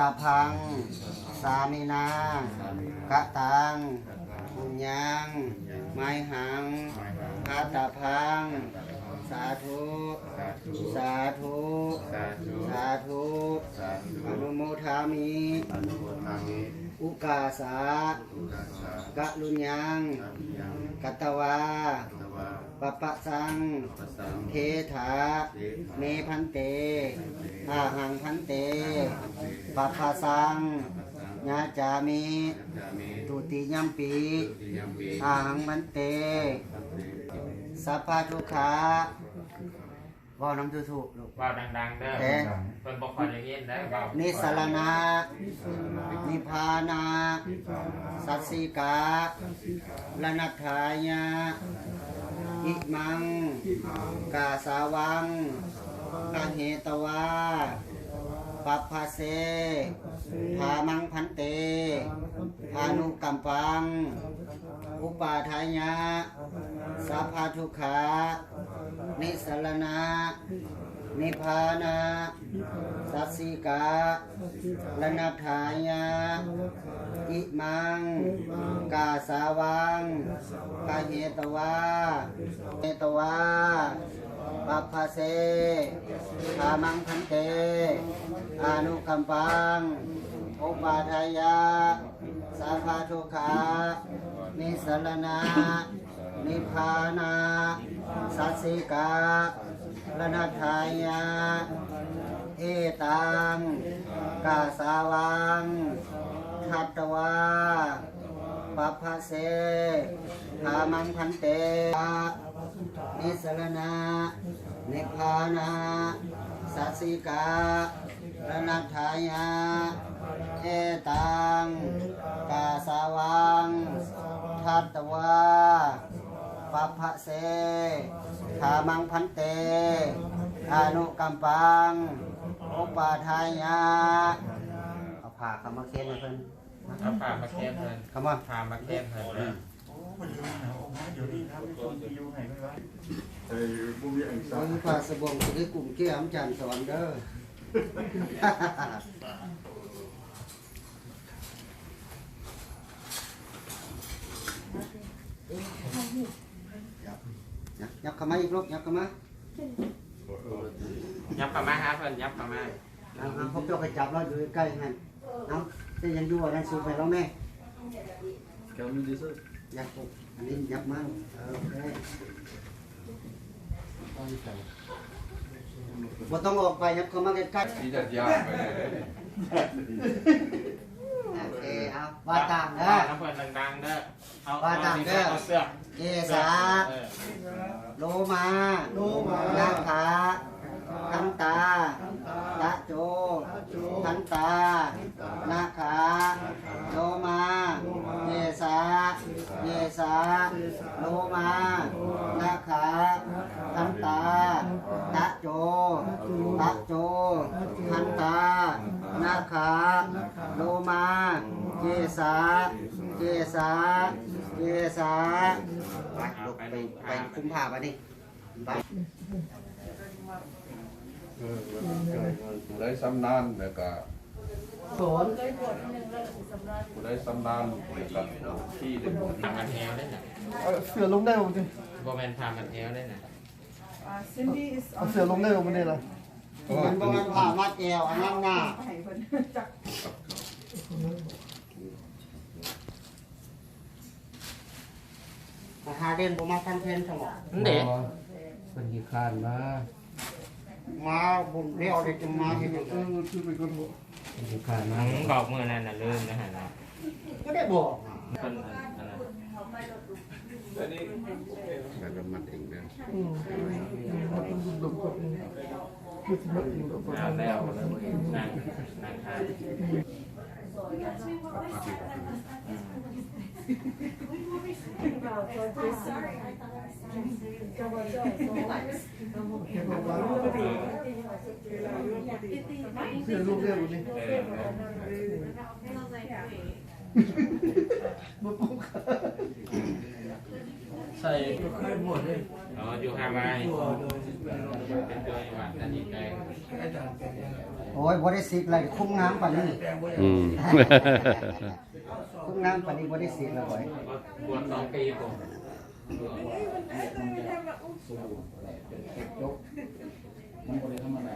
ตาพัง สามินากะตังบุญยังไม้หังพาตาพังสาธุสาธุ สาธุ สาธุอนุโมทามิอนุโมทามิอุกาสาอุกัสสะกะลุญยังกัตวาวาปะปะสังปัสสัง เทถาเมพันเตอาหังพันเต ปัปปะสังญาจามิยามิตุติยัมปีติยัมปิอาหังพันเต สัพพะทุกขาว่าน้ำทุถูกลูกว่าวดังๆเด้อเอ๊ะเพิ่นบ่ค่อยได้ยินได้อว่าวนิสรณะนิพพานาสัสสิกาลนัตถายาอิมัง กาสาวังกาเหตวา ปัปภาเสภามังพันเตพานุกัมปัง อุปาทายะสัพพะทุกขา นิสรณะนิพพานาสัสสิกาลนัตถายาอิมัง กาสาวังกาเหตวาเหตวาปัปภาเสธามังพันเต อนุกัมปังอุปาทายะสัพพทุขานิสรณะนิพพานาสัสสิกาลนัตถายาเอตังกาสาวังทัตวาปัปภะเสธามังพันเตนิสรณะนิพพานา สัสสิกาลนัตถายาเอตังกาสาวัง ทัตตวาปัปภะเสธามังพันเตอานุกัมปังอุปาทายะเอาผ่าคำมาเขียนให้เพิ่นเอาผ้ามาแก้เพิ่นคำว่าผ้ามาแก้เพิ่นเด้อเอ้ยบุญมีอังสาเพิ่นผ่าสบงสิได้กลุ่มเกี่ยมจันทร์สอนเด้อยับยับเข้ามาอีกลูกยับเข้ามายับเข้ามาหาเพิ่นยับเข้ามาเอาเอาพวกเจ้าไปจับเราอยู่ใกล้ๆนั่นเอาจะยังอยู่อะไรสูบไปแล้วแม่ Kan du det så? ยับปุ๊บอันนี้ยับมาเออโอเค บ่ต้องออกไปยับเข้ามาใกล้ๆ Ida ja. โอเคเอาว่าตามเด้ว่าอน้ำเพิ่นดังๆเด้อเอาว่าตามเด้อ เอาเสื้อเกษาเออโลมาโลมานาคาทันตาตะโจทันตานาคาโลมาเกษาเกษาโลมานาคาทัน ตาตะโจตะโจทันตา นาคาโลมา เกษาเกษาเกษาไปลุกไปไปคุมผ้าไปนี่ไปผู้ใดสำนานแล้วก็สอนผู้ใดสำนานแล้วก็ที่เด็กผ้ามันแอวได้น่ะเอาเสือลงได้ผมดิบ่แม่นผ้ามันแอวได้น่ะ Uh, Cindy is เอาเสือลงได้ผมดิล่ะมันบ่แมันผ้ามัดแอวอันนั้นหน้าให้เพิ่นจักมาหาเด่นบ่มาทันเพนทั้งหมดเด็กเป็นกี่คานมามาบุญเรียวได้จะมาที่นี่เออคือเป็นคนหัวเป็นกี่คานมาบอกมื้อนั้นน่ะลืมนะฮะนะก็ได้บอกเพิ่นอันนั้นแล้วก็มันเองเด้ออืมต้องดุกดคือสิบจริงดุก ดเอาแล้วนั่งนั่งทานเสือลูกเรียกผมดิเออเออ บุกบุกใส่เคยหมดเลยอ๋ออยู่ฮาวายตัวเลยเป็นตัวหวัดอันนี้แดงอาจารย์แกงโอ้ยบ่ได้สิกเลยคุ้มงามปานนี้แกงบ่อืมคุ้มงามปานนี้บ่ได้สิกแล้วบ่อยบวชสองปีผมมันบริธรรมดา